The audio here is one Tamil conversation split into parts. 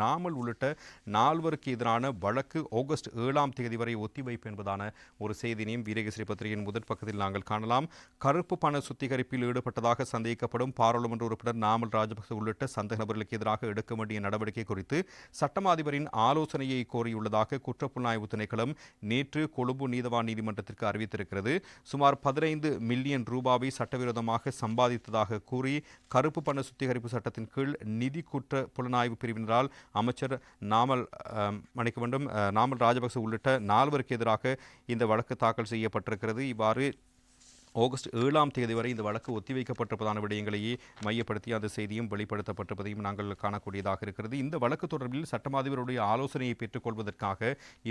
நாமல் உள்ளிட்ட நால்வருக்கு எதிரான வழக்கு ஆகஸ்ட் ஏழாம் தேதி வரை ஒத்திவைப்பு என்பதான ஒரு செய்தினையும் வீரகேசரி பத்திரிகையின் முதற் பக்கத்தில் நாங்கள் காணலாம். கருப்பு பண சுத்திகரிப்பில் ஈடுபட்டதாக சந்தேகிக்கப்படும் பாராளுமன்ற உறுப்பினர் நாமல் ராஜபக்ச உள்ளிட்ட சந்தேக நபர்களுக்கு எதிராக எடுக்க வேண்டிய நடவடிக்கை குறித்து சட்டமா அதிபரின் ஆலோசனையை கோரியுள்ளதாக குற்றப்புலனாய்வு திணைக்களம் நேற்று கொழும்பு நீதவான் நீதிமன்றத்திற்கு அறிவித்திருக்கிறது. சுமார் பதினைந்து மில்லியன் ரூபாவை சட்டவிரோதமாக சம்பாதித்ததாக கூறி கருப்பு பண சுத்திகரிப்பு சட்டத்தின் கீழ் நிதி குற்ற புலனாய்வு பிரிவினரால் அமைச்சர் நாமல் மன்னிக்க வேண்டும் நாமல் ராஜபக்ச உள்ளிட்ட நால்வருக்கு எதிராக இந்த வழக்கு தாக்கல் செய்யப்பட்டிருக்கிறது. இவ்வாறு ஆகஸ்ட் ஏழாம் தேதி வரை இந்த வழக்கு ஒத்திவைக்கப்பட்டிருப்பதான விடயங்களையே மையப்படுத்தி அந்த செய்தியும் வெளிப்படுத்தப்பட்டிருப்பதையும் நாங்கள் காணக்கூடியதாக இருக்கிறது. இந்த வழக்கு தொடர்பில் சட்டமாதிபருடைய ஆலோசனையை பெற்றுக்கொள்வதற்காக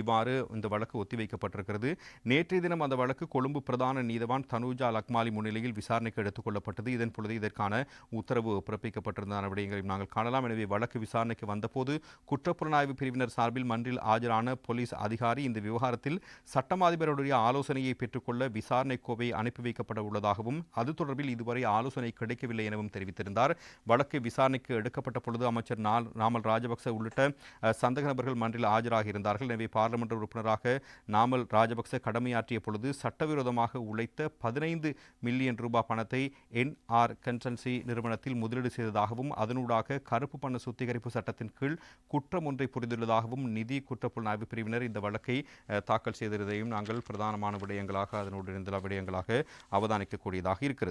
இவ்வாறு இந்த வழக்கு ஒத்திவைக்கப்பட்டிருக்கிறது. நேற்றைய தினம் அந்த வழக்கு கொழும்பு பிரதான நீதவான் தனுஜா லக்மாலி முன்னிலையில் விசாரணைக்கு எடுத்துக் கொள்ளப்பட்டது இதன் பொழுது இதற்கான உத்தரவு பிறப்பிக்கப்பட்டிருந்ததான விடயங்களையும் நாங்கள் காணலாம். எனவே வழக்கு விசாரணைக்கு வந்தபோது குற்றப்புலனாய்வு பிரிவினர் சார்பில் மன்றில் ஆஜரான போலீஸ் அதிகாரி இந்த விவகாரத்தில் சட்டமாதிபருடைய ஆலோசனையை பெற்றுக்கொள்ள விசாரணை கோவை அனுப்பி வைக்கப்பட உள்ளதாகவும் அது தொடர்பில் இதுவரை ஆலோசனை கிடைக்கவில்லை எனவும் தெரிவித்திருந்தார். வழக்கு விசாரணைக்கு எடுக்கப்பட்ட பொழுது அமைச்சர் நாமல் ராஜபக்ச உள்ளிட்ட சந்தக நபர்கள் மன்றில் ஆஜராக இருந்தார்கள். எனவே பாராளுமன்ற உறுப்பினராக நாமல் ராஜபக்ச கடமையாற்றிய பொழுது சட்டவிரோதமாக உழைத்த பதினைந்து மில்லியன் ரூபாய் பணத்தை என்ஆர் கன்சல்சி நிறுவனத்தில் முதலீடு செய்ததாகவும் அதனூடாக கருப்பு பண சுத்திகரிப்பு சட்டத்தின் கீழ் குற்றம் ஒன்றை புரிந்துள்ளதாகவும் நிதி குற்றப்புலனாய்வு பிரிவினர் இந்த வழக்கை தாக்கல் செய்திருந்ததையும் நாங்கள் பிரதானமான விடயங்களாக அதனோடு விடயங்களாக அவதானிக்கக்கூடியதாக இருக்கிறது.